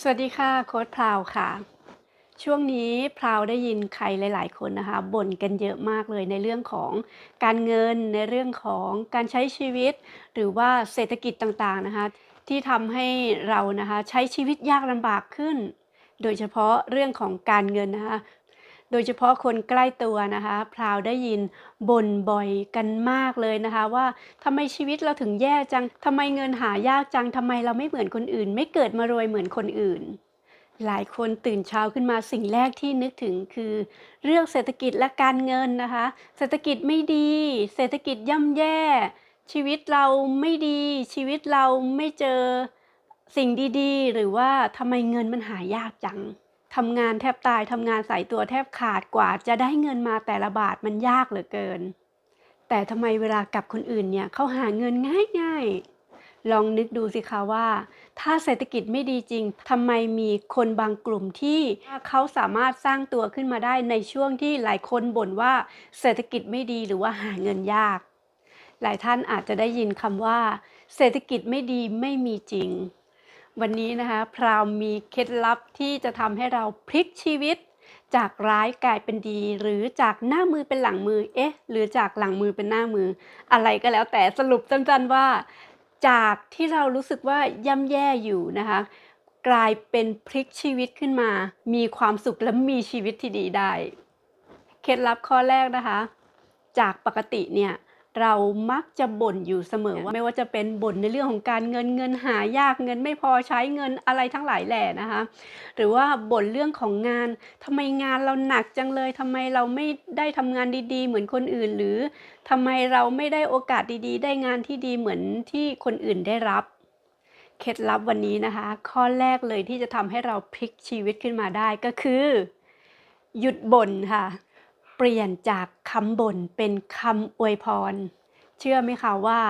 สวัสดีค่ะโค้ดพราวค่ะ ช่วงนี้พราวได้ยินใครหลาย ๆ คนนะคะบ่นกันเยอะมากเลยในเรื่องของการเงินในเรื่องของการใช้ชีวิต หรือว่าเศรษฐกิจต่างๆนะคะ ที่ทำให้เรานะคะใช้ชีวิตยากลำบากขึ้น โดยเฉพาะเรื่องของการเงินนะคะ โดยเฉพาะคนใกล้ตัวนะคะพราวได้ยินบ่นบ่อยกันมากเลยนะคะ ว่าทำไมชีวิตเราถึงแย่จังทำไมเงินหายากจังทำไมเราไม่เหมือนคนอื่น ไม่เกิดมารวยเหมือนคนอื่น หลายคนตื่นเช้าขึ้นมาสิ่งแรกที่นึกถึงคือ เรื่องเศรษฐกิจและการเงินนะคะ เศรษฐกิจไม่ดี เศรษฐกิจย่ำแย่ ชีวิตเราไม่ดี ชีวิตเราไม่เจอสิ่งดีๆ หรือว่าทำไมเงินมันหายากจัง ทำงานแทบตายทำงานสายตัวแทบขาดกว่า จะได้เงินมาแต่ละบาทมันยากเหลือเกิน แต่ทำไมเวลากับคนอื่นเนี่ยเขาหาเงินง่ายๆ ลองนึกดูสิคะว่า ถ้าเศรษฐกิจไม่ดีจริงทำไมมีคนบางกลุ่มที่เขาสามารถสร้างตัวขึ้นมาได้ในช่วงที่หลายคนบ่นว่าเศรษฐกิจไม่ดีหรือว่าหาเงินยาก หลายท่านอาจจะได้ยินคำว่า เศรษฐกิจไม่ดีไม่มีจริง วันนี้นะคะพราวมีเคล็ดลับที่จะทำให้เราพลิกชีวิต จากร้ายกลายเป็นดี หรือจากหน้ามือเป็นหลังมือเอ๊ะ หรือจากหลังมือเป็นหน้ามือ อะไรก็แล้วแต่สรุปสั้นๆว่า จากที่เรารู้สึกว่าย่ำแย่อยู่นะคะ กลายเป็นพลิกชีวิตขึ้นมา มีความสุขและมีชีวิตที่ดีได้ เคล็ดลับข้อแรกนะคะ จากปกติเนี่ย เรามักจะบ่นอยู่เสมอว่าไม่ว่าจะเป็นบ่นในเรื่องของการเงินเงินหายากเงินไม่พอใช้เงินอะไรทั้งหลายแหล่นะคะ หรือว่าบ่นเรื่องของงานทำไมงานเราหนักจังเลยทำไมเราไม่ได้ทำงานดีๆ เหมือนคนอื่น หรือทำไมเราไม่ได้โอกาสดีๆ ได้งานที่ดีเหมือนที่คนอื่นได้รับเคล็ดลับวันนี้นะคะ ข้อแรกเลยที่จะทำให้เราพลิกชีวิตขึ้นมาได้ก็คือ หยุดบ่นค่ะ เปลี่ยนจากคำบ่นเป็นคำอวยพร เชื่อไหมคะว่า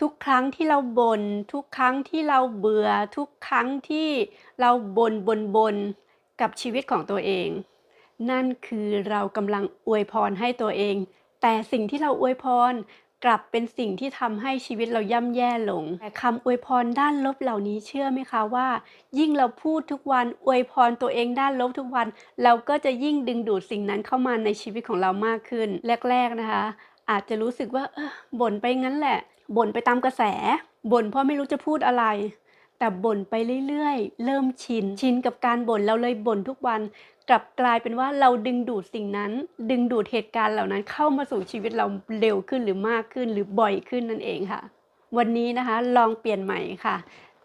ทุกครั้งที่เราบน่นทุกครั้งที่เราเบื่อ ทุกครั้งที่เราบ่นบ่นบ่นกับชีวิตของตัวเอง นั่นคือเรากำลังอวยพรให้ตัวเอง แต่สิ่งที่เราอวยพร กลับเป็นสิ่งที่ทำให้ชีวิตเราย่ำแย่ลง แต่คำอวยพรด้านลบเหล่านี้เชื่อไหมคะว่า ยิ่งเราพูดทุกวันอวยพรตัวเองด้านลบทุกวัน เราก็จะยิ่งดึงดูดสิ่งนั้นเข้ามาในชีวิตของเรามากขึ้น แรก ๆนะคะ อาจจะรู้สึกว่าเออบ่นไปงั้นแหละบ่นไปตามกระแสบ่นเพราะไม่รู้จะพูดอะไร แต่บ่นไปเรื่อยๆ เริ่มชิน ชินกับการบ่นเราเลยบ่นทุกวัน กลับกลายเป็นว่าเราดึงดูดสิ่งนั้น ดึงดูดเหตุการณ์เหล่านั้นเข้ามาสู่ชีวิตเราเร็วขึ้นหรือมากขึ้นหรือบ่อยขึ้นนั่นเองค่ะ วันนี้นะคะลองเปลี่ยนใหม่ค่ะ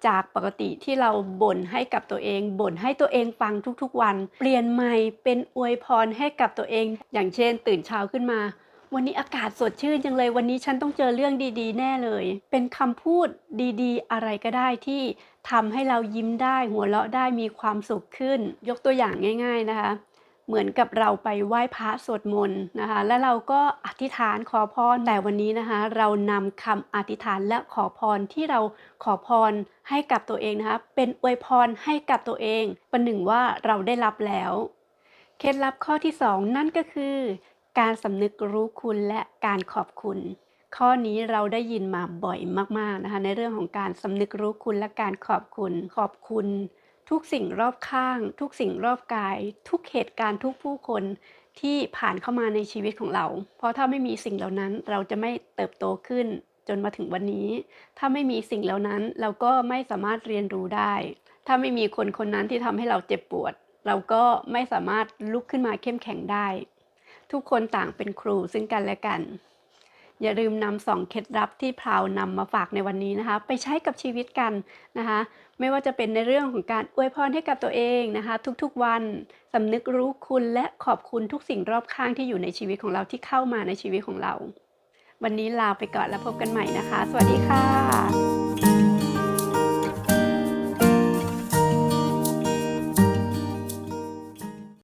จากปกติที่เราบ่นให้กับตัวเอง บ่นให้ตัวเองฟังทุกๆวัน เปลี่ยนใหม่เป็นอวยพรให้กับตัวเอง อย่างเช่น ตื่นเช้าขึ้นมา วันนี้อากาศสดชื่นจังเลย วันนี้ฉันต้องเจอเรื่องดีๆ แน่เลย เป็นคำพูดดีๆ อะไรก็ได้ที่ทำให้เรายิ้มได้ หัวเราะได้มีความสุขขึ้น ยกตัวอย่างง่าย ๆนะคะ เหมือนกับเราไปไหว้พระสวดมนต์นะคะ แล้วเราก็อธิษฐานขอพร แต่วันนี้นะคะ เรานำคำอธิษฐานและขอพรที่เราขอพรให้กับตัวเองนะคะ เป็นอวยพรให้กับตัวเองประหนึ่งว่าเราได้รับแล้ว เคล็ดลับข้อที่ 2 นั่นก็คือ การสำนึกรู้คุณและการขอบคุณ ข้อนี้เราได้ยินมาบ่อยมากๆนะคะ ในเรื่องของการสำนึกรู้คุณและการขอบคุณ ขอบคุณ ทุกสิ่งรอบข้าง ทุกสิ่งรอบกาย ทุกเหตุการณ์ทุกผู้คนที่ผ่านเข้ามาในชีวิตของเรา เพราะถ้าไม่มีสิ่งเหล่านั้นเราจะไม่เติบโตขึ้น จนมาถึงวันนี้ ถ้าไม่มีสิ่งเหล่านั้นเราก็ไม่สามารถเรียนรู้ได้ ถ้าไม่มีคนคนนั้นที่ทำให้เราเจ็บปวด เราก็ไม่สามารถลุกขึ้นมาเข้มแข็งได้ ทุกคนต่างเป็นครูซึ่งกันและกัน อย่าลืมนำสองเคล็ดลับที่พราวนำมาฝากในวันนี้นะคะ ไปใช้กับชีวิตกันนะคะ ไม่ว่าจะเป็นในเรื่องของการอวยพรให้กับตัวเองนะคะ ทุกๆวันสำนึกรู้คุณและขอบคุณทุกสิ่งรอบข้างที่อยู่ในชีวิตของเราที่เข้ามาในชีวิตของเรา วันนี้ลาไปก่อนแล้วพบกันใหม่นะคะ สวัสดีค่ะ